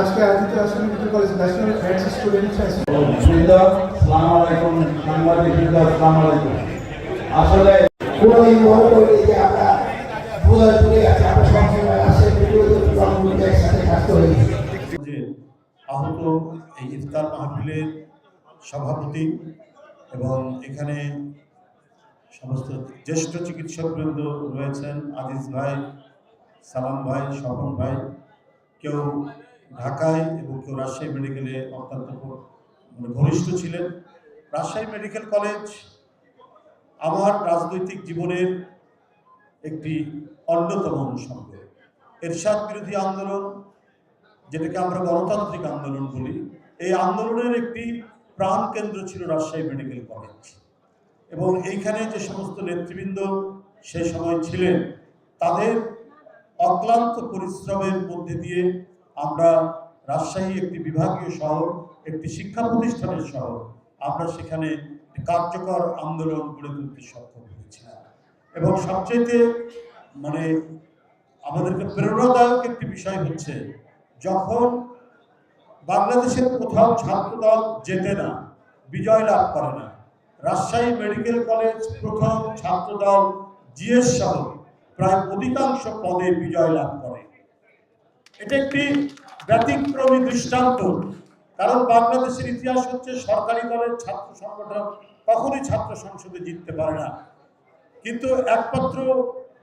আজকে আদিত্য আসলে medical college national arts student সুবিধা সালাম আলাইকুম সাংবাদিক বৃন্দ সালাম আলাইকুম। আসলে কোনো এই মহল যে আমরা বোঝার পরে আছে আমরা সবসময় আসে বিরোধী একসাথে থাকতে হয়েছে যে আহত এই ইফতার মাহফিলের সভাপতি এবং এখানে সমস্ত জ্যেষ্ঠ চিকিৎসকবৃন্দ রয়েছেন আজিজ ভাই সালাম ভাই স্বপন ভাই। কেউ ঢাকায় এবং কেউ রাজশাহী মেডিকেলে অত্যন্ত মানে ঘনিষ্ঠ ছিলেন। রাজশাহী মেডিকেল কলেজ আমার রাজনৈতিক জীবনের একটি অন্যতম অনুষঙ্গ এরশাদ বিরোধী আন্দোলন, যেটাকে আমরা গণতান্ত্রিক আন্দোলন বলি, এই আন্দোলনের একটি প্রাণ কেন্দ্র ছিল রাজশাহী মেডিকেল কলেজ। এবং এইখানে যে সমস্ত নেতৃবৃন্দ সেই সময় ছিলেন, তাদের অক্লান্ত পরিশ্রমের মধ্যে দিয়ে আমরা রাজশাহী একটি বিভাগীয় শহর, একটি শিক্ষা প্রতিষ্ঠানের শহর। আমরা সেখানে কার্যকর আন্দোলন গড়ে তুলতে সক্ষম হয়েছিলাম। এবং সবচেয়ে মানে আমাদেরকে প্রেরণাদায়ক একটি বিষয় হচ্ছে, যখন বাংলাদেশের কোথাও ছাত্রদল জেতে না, বিজয় লাভ করে না, রাজশাহী মেডিকেল কলেজ প্রথম ছাত্রদল জিএস সহ প্রায় অধিকাংশ পদে বিজয় লাভ করে। এটা একটি ব্যতিক্রমী দৃষ্টান্ত, কারণ বাংলাদেশের ইতিহাস হচ্ছে সরকারি দলের ছাত্র সংগঠন, কখনই ছাত্র সংসদে জিততে পারে না। কিন্তু একমাত্র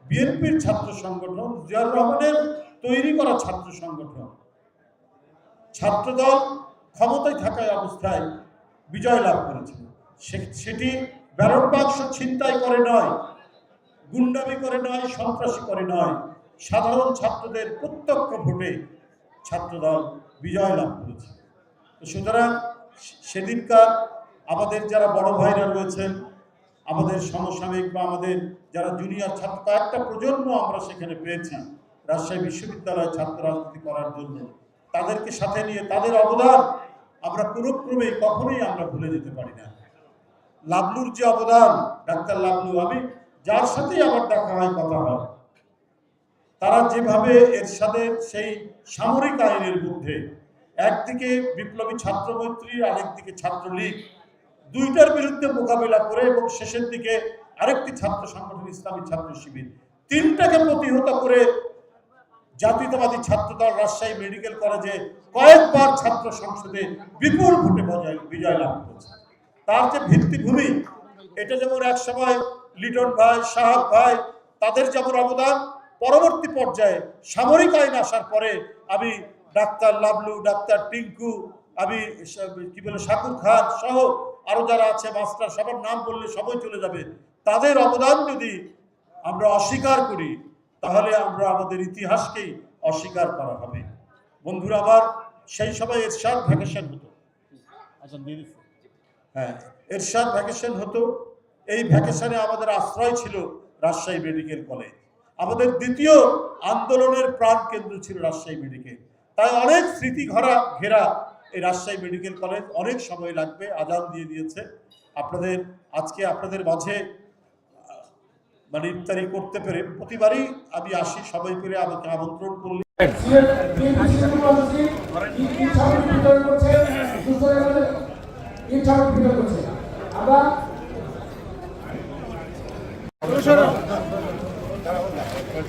বিএনপির ছাত্র সংগঠন, জিয়াউর রহমানের তৈরি করা ছাত্র সংগঠন। ছাত্রদল ক্ষমতায় থাকায় অবস্থায় বিজয় লাভ করেছিল সেটি ব্যালট বাক্স ছিনতাই করে নয়, গুন্ডামি করে নয়, সন্ত্রাসী করে নয়। সাধারণ ছাত্রদের প্রত্যক্ষ ভোটে ছাত্রদল বিজয় লাভ করেছে। সুতরাং সেদিনকার আমাদের যারা বড় ভাইরা রয়েছেন, আমাদের সমসাময়িক বা আমাদের যারা জুনিয়র ছাত্র, কয়েকটা প্রজন্ম আমরা সেখানে পেয়েছি রাজশাহী বিশ্ববিদ্যালয়ে ছাত্র রাজনীতি করার জন্য। তাদেরকে সাথে নিয়ে তাদের অবদান আমরা পুরোক্রমেই কখনোই আমরা ভুলে যেতে পারি না। লাবলুর যে অবদান, ডাক্তার লাবলু আমি, যার সাথেই আমার দেখা হয়, কথা হয়। তারা যেভাবে এরশাদের সেই সামরিক আইনের মধ্যে একদিকে বিপ্লবী ছাত্র মৈত্রী আরেকদিকে ছাত্রলীগ, দুইটার বিরুদ্ধে মোকাবিলা করে এবং শেষের দিকে আরেকটি ছাত্র সংগঠন, ইসলামী ছাত্র শিবির, তিনটাকে প্রতিহত করে জাতীয়তাবাদী ছাত্রদল রাজশাহী মেডিকেল কলেজে কয়েকবার ছাত্র সংসদে বিপুল ভোটে বজায়, বিজয় লাভ করেছে। তার যে ভিত্তিভূমি, এটা যেমন এক সময় লিটন ভাই শাহাব ভাই, তাদের যেমন অবদান পরবর্তী পর্যায়ে সামরিক আইন আসার পরে আমি ডাক্তার লাবলু ডাক্তার টিঙ্কু আমি কি বলে শাকুর খান সহ আরও যারা আছে মাস্টার সবার নাম বললে সবাই চলে যাবে। তাদের অবদান যদি আমরা অস্বীকার করি তাহলে আমরা আমাদের ইতিহাসকেই অস্বীকার করা হবে। বন্ধুরা আবার সেই সময় এরশাদ ভ্যাকেশন হতো। আচ্ছা। হ্যাঁ এরশাদ ভ্যাকেশন হতো। এই ভ্যাকেশনে আমাদের আশ্রয় ছিল রাজশাহী মেডিকেল কলেজ। আমাদের দ্বিতীয় আন্দোলনের প্রাণ কেন্দ্র ছিল রাজশাহী মেডিকেল। তাই অনেক স্মৃতি ঘরা ঘেরা এই রাজশাহী মেডিকেল কলেজ অনেক সময় লাগবে, আজান দিয়ে দিয়েছে। আপনাদের, আজকে আপনাদের মাঝে মানে ইফতারি করতে পেরে প্রতিবারই আমি আসি, সবাই পেরে আমাকে আমন্ত্রণ করলে। আমরা